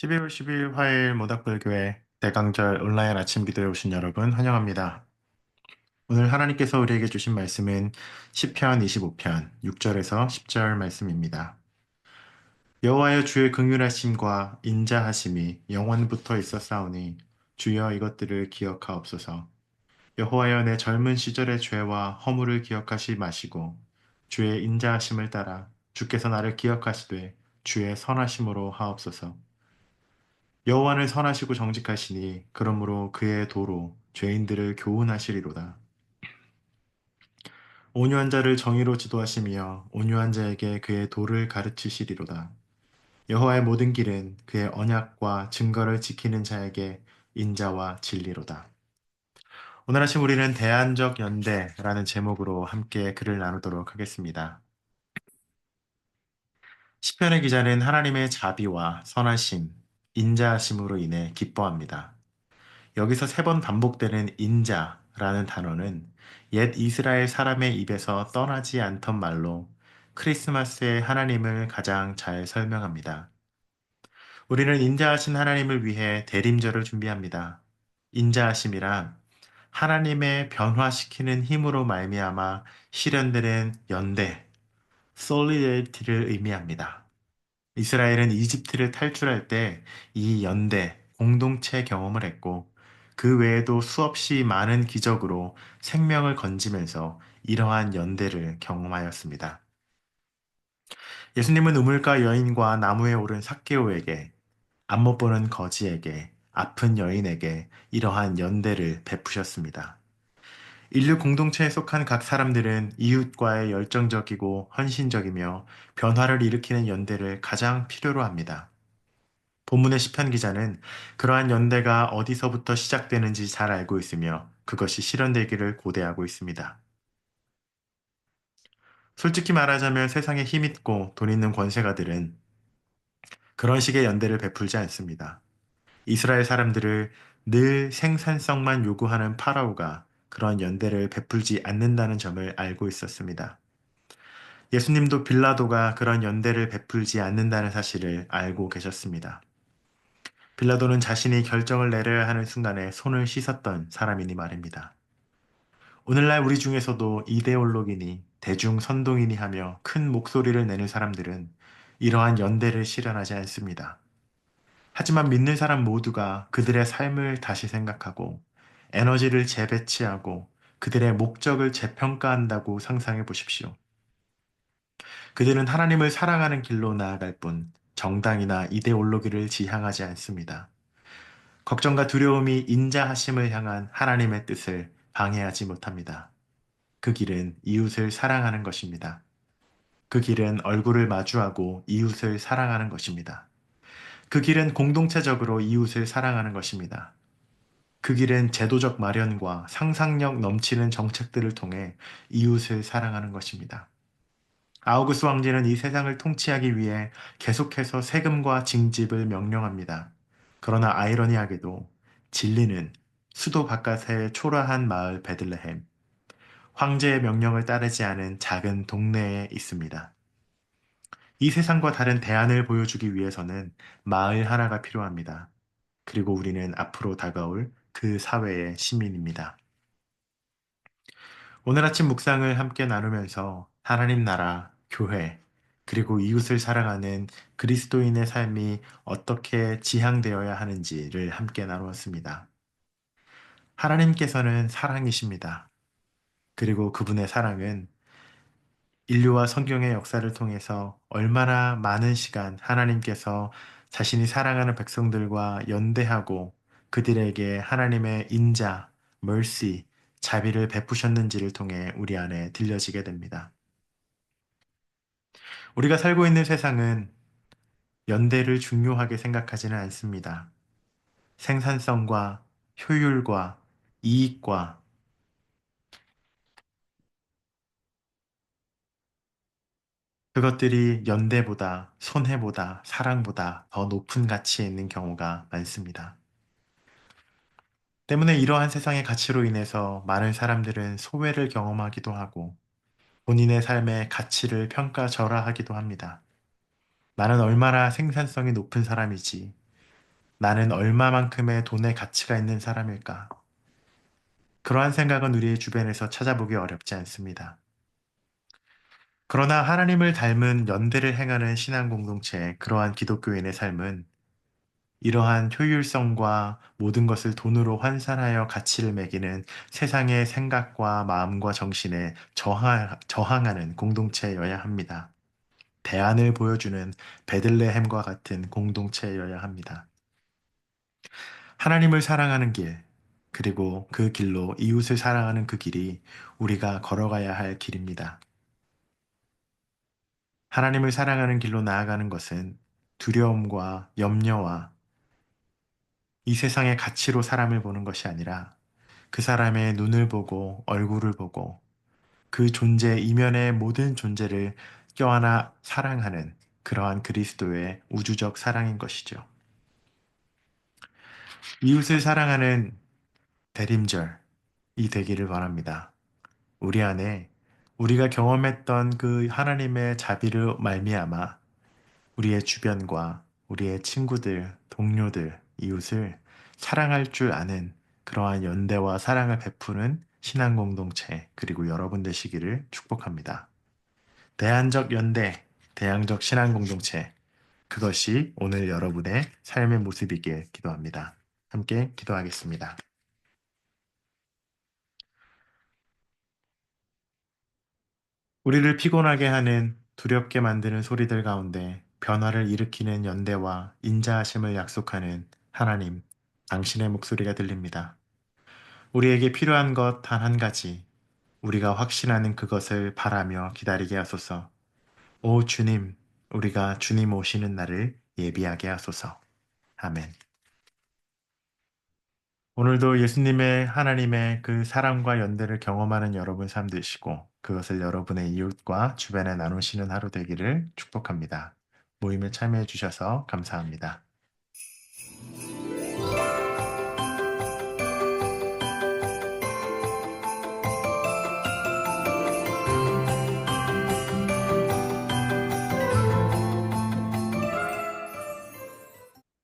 12월 10일 화요일 모닥불교회 대강절 온라인 아침 기도에 오신 여러분 환영합니다. 오늘 하나님께서 우리에게 주신 말씀은 시편 25편 6절에서 10절 말씀입니다. 여호와여 주의 긍휼하심과 인자하심이 영원부터 있었사오니 주여 이것들을 기억하옵소서. 여호와여 내 젊은 시절의 죄와 허물을 기억하시 마시고 주의 인자하심을 따라 주께서 나를 기억하시되 주의 선하심으로 하옵소서. 여호와는 선하시고 정직하시니 그러므로 그의 도로 죄인들을 교훈하시리로다. 온유한 자를 정의로 지도하시며 온유한 자에게 그의 도를 가르치시리로다. 여호와의 모든 길은 그의 언약과 증거를 지키는 자에게 인자와 진리로다. 오늘 아침 우리는 대안적 연대라는 제목으로 함께 글을 나누도록 하겠습니다. 시편의 기자는 하나님의 자비와 선하심, 인자하심으로 인해 기뻐합니다. 여기서 세 번 반복되는 인자라는 단어는 옛 이스라엘 사람의 입에서 떠나지 않던 말로 크리스마스의 하나님을 가장 잘 설명합니다. 우리는 인자하신 하나님을 위해 대림절을 준비합니다. 인자하심이란 하나님의 변화시키는 힘으로 말미암아 실현되는 연대, solidarity를 의미합니다. 이스라엘은 이집트를 탈출할 때 이 연대, 공동체 경험을 했고 그 외에도 수없이 많은 기적으로 생명을 건지면서 이러한 연대를 경험하였습니다. 예수님은 우물가 여인과 나무에 오른 삭개오에게 안못 보는 거지에게 아픈 여인에게 이러한 연대를 베푸셨습니다. 인류 공동체에 속한 각 사람들은 이웃과의 열정적이고 헌신적이며 변화를 일으키는 연대를 가장 필요로 합니다. 본문의 시편 기자는 그러한 연대가 어디서부터 시작되는지 잘 알고 있으며 그것이 실현되기를 고대하고 있습니다. 솔직히 말하자면 세상에 힘있고 돈 있는 권세가들은 그런 식의 연대를 베풀지 않습니다. 이스라엘 사람들을 늘 생산성만 요구하는 파라오가 그런 연대를 베풀지 않는다는 점을 알고 있었습니다. 예수님도 빌라도가 그런 연대를 베풀지 않는다는 사실을 알고 계셨습니다. 빌라도는 자신이 결정을 내려야 하는 순간에 손을 씻었던 사람이니 말입니다. 오늘날 우리 중에서도 이데올로기니 대중 선동이니 하며 큰 목소리를 내는 사람들은 이러한 연대를 실현하지 않습니다. 하지만 믿는 사람 모두가 그들의 삶을 다시 생각하고 에너지를 재배치하고 그들의 목적을 재평가한다고 상상해 보십시오. 그들은 하나님을 사랑하는 길로 나아갈 뿐 정당이나 이데올로기를 지향하지 않습니다. 걱정과 두려움이 인자하심을 향한 하나님의 뜻을 방해하지 못합니다. 그 길은 이웃을 사랑하는 것입니다. 그 길은 얼굴을 마주하고 이웃을 사랑하는 것입니다. 그 길은 공동체적으로 이웃을 사랑하는 것입니다. 그 길은 제도적 마련과 상상력 넘치는 정책들을 통해 이웃을 사랑하는 것입니다. 아우구스 왕제는 이 세상을 통치하기 위해 계속해서 세금과 징집을 명령합니다. 그러나 아이러니하게도 진리는 수도 바깥의 초라한 마을 베들레헴, 황제의 명령을 따르지 않은 작은 동네에 있습니다. 이 세상과 다른 대안을 보여주기 위해서는 마을 하나가 필요합니다. 그리고 우리는 앞으로 다가올 그 사회의 시민입니다. 오늘 아침 묵상을 함께 나누면서 하나님 나라, 교회, 그리고 이웃을 사랑하는 그리스도인의 삶이 어떻게 지향되어야 하는지를 함께 나누었습니다. 하나님께서는 사랑이십니다. 그리고 그분의 사랑은 인류와 성경의 역사를 통해서 얼마나 많은 시간 하나님께서 자신이 사랑하는 백성들과 연대하고 그들에게 하나님의 인자, mercy, 자비를 베푸셨는지를 통해 우리 안에 들려지게 됩니다. 우리가 살고 있는 세상은 연대를 중요하게 생각하지는 않습니다. 생산성과 효율과 이익과 그것들이 연대보다, 손해보다, 사랑보다 더 높은 가치에 있는 경우가 많습니다. 때문에 이러한 세상의 가치로 인해서 많은 사람들은 소외를 경험하기도 하고 본인의 삶의 가치를 평가절하하기도 합니다. 나는 얼마나 생산성이 높은 사람이지. 나는 얼마만큼의 돈의 가치가 있는 사람일까? 그러한 생각은 우리의 주변에서 찾아보기 어렵지 않습니다. 그러나 하나님을 닮은 연대를 행하는 신앙 공동체의 그러한 기독교인의 삶은 이러한 효율성과 모든 것을 돈으로 환산하여 가치를 매기는 세상의 생각과 마음과 정신에 저항, 저항하 는 공동체여야 합니다. 대안을 보여주는 베들레헴과 같은 공동체여야 합니다. 하나님을 사랑하는 길, 그리고 그 길로 이웃을 사랑하는 그 길이 우리가 걸어가야 할 길입니다. 하나님을 사랑하는 길로 나아가는 것은 두려움과 염려와 이 세상의 가치로 사람을 보는 것이 아니라 그 사람의 눈을 보고 얼굴을 보고 그 존재 이면의 모든 존재를 껴안아 사랑하는 그러한 그리스도의 우주적 사랑인 것이죠. 이웃을 사랑하는 대림절이 되기를 바랍니다. 우리 안에 우리가 경험했던 그 하나님의 자비를 말미암아 우리의 주변과 우리의 친구들, 동료들, 이웃을 사랑할 줄 아는 그러한 연대와 사랑을 베푸는 신앙 공동체 그리고 여러분 되시기를 축복합니다. 대안적 연대, 대안적 신앙 공동체 그것이 오늘 여러분의 삶의 모습이길 기도합니다. 함께 기도하겠습니다. 우리를 피곤하게 하는 두렵게 만드는 소리들 가운데 변화를 일으키는 연대와 인자하심을 약속하는 하나님, 당신의 목소리가 들립니다. 우리에게 필요한 것 단 한 가지, 우리가 확신하는 그것을 바라며 기다리게 하소서. 오 주님, 우리가 주님 오시는 날을 예비하게 하소서. 아멘. 오늘도 예수님의 하나님의 그 사랑과 연대를 경험하는 여러분 삶 되시고 그것을 여러분의 이웃과 주변에 나누시는 하루 되기를 축복합니다. 모임에 참여해 주셔서 감사합니다.